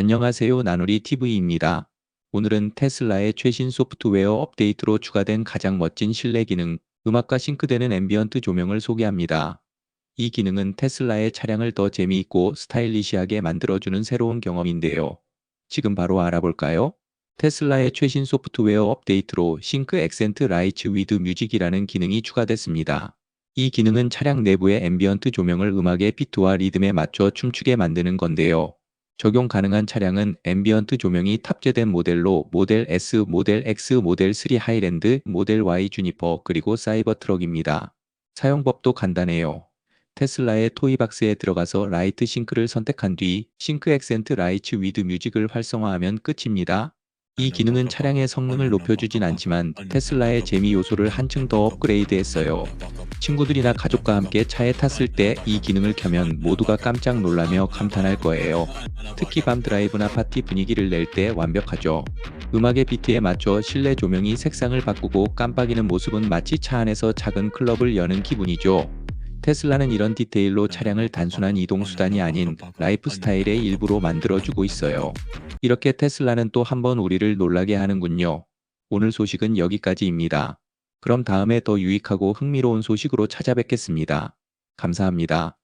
안녕하세요 나누리 TV입니다. 오늘은 테슬라의 최신 소프트웨어 업데이트로 추가된 가장 멋진 실내 기능, 음악과 싱크되는 앰비언트 조명을 소개합니다. 이 기능은 테슬라의 차량을 더 재미있고 스타일리시하게 만들어주는 새로운 경험인데요. 지금 바로 알아볼까요? 테슬라의 최신 소프트웨어 업데이트로 싱크 액센트 라이츠 위드 뮤직이라는 기능이 추가됐습니다. 이 기능은 차량 내부의 앰비언트 조명을 음악의 비트와 리듬에 맞춰 춤추게 만드는 건데요. 적용 가능한 차량은 앰비언트 조명이 탑재된 모델로 모델 S, 모델 X, 모델 3 하이랜드, 모델 Y 주니퍼 그리고 사이버 트럭입니다. 사용법도 간단해요. 테슬라의 토이박스에 들어가서 라이트 싱크를 선택한 뒤 싱크 액센트 라이츠 위드 뮤직을 활성화하면 끝입니다. 이 기능은 차량의 성능을 높여주진 않지만 테슬라의 재미 요소를 한층 더 업그레이드했어요. 친구들이나 가족과 함께 차에 탔을 때 이 기능을 켜면 모두가 깜짝 놀라며 감탄할 거예요. 특히 밤 드라이브나 파티 분위기를 낼 때 완벽하죠. 음악의 비트에 맞춰 실내 조명이 색상을 바꾸고 깜빡이는 모습은 마치 차 안에서 작은 클럽을 여는 기분이죠. 테슬라는 이런 디테일로 차량을 단순한 이동 수단이 아닌 라이프 스타일의 일부로 만들어주고 있어요. 이렇게 테슬라는 또 한 번 우리를 놀라게 하는군요. 오늘 소식은 여기까지입니다. 그럼 다음에 더 유익하고 흥미로운 소식으로 찾아뵙겠습니다. 감사합니다.